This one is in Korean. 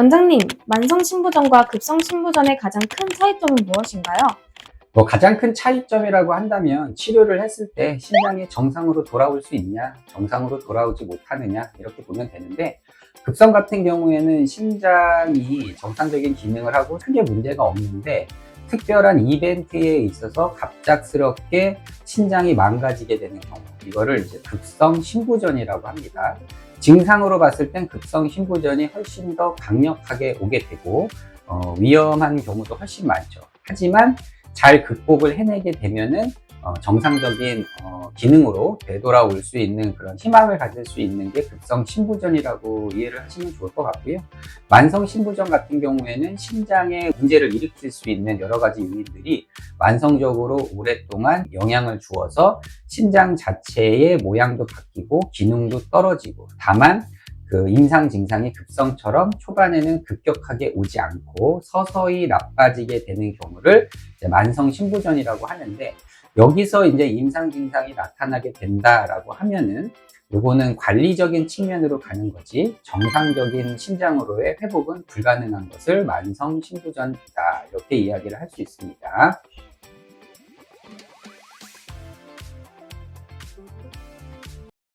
원장님, 만성신부전과 급성신부전의 가장 큰 차이점은 무엇인가요? 뭐 가장 큰 차이점이라고 한다면 치료를 했을 때 신장이 정상으로 돌아올 수 있냐, 정상으로 돌아오지 못하느냐 이렇게 보면 되는데 급성 같은 경우에는 신장이 정상적인 기능을 하고 크게 문제가 없는데 특별한 이벤트에 있어서 갑작스럽게 신장이 망가지게 되는 경우 이거를 이제 급성 신부전이라고 합니다. 증상으로 봤을 땐 급성 신부전이 훨씬 더 강력하게 오게 되고 어, 위험한 경우도 훨씬 많죠. 하지만 잘 극복을 해내게 되면은 어, 정상적인 어, 기능으로 되돌아올 수 있는 그런 희망을 가질 수 있는 게 급성 신부전이라고 이해를 하시면 좋을 것 같고요. 만성 신부전 같은 경우에는 신장에 문제를 일으킬 수 있는 여러 가지 요인들이 만성적으로 오랫동안 영향을 주어서 신장 자체의 모양도 바뀌고 기능도 떨어지고 다만 그 임상 증상이 급성처럼 초반에는 급격하게 오지 않고 서서히 나빠지게 되는 경우를 만성 신부전이라고 하는데 여기서 이제 임상 증상이 나타나게 된다라고 하면은 요거는 관리적인 측면으로 가는 거지 정상적인 신장으로의 회복은 불가능한 것을 만성 신부전이다 이렇게 이야기를 할 수 있습니다.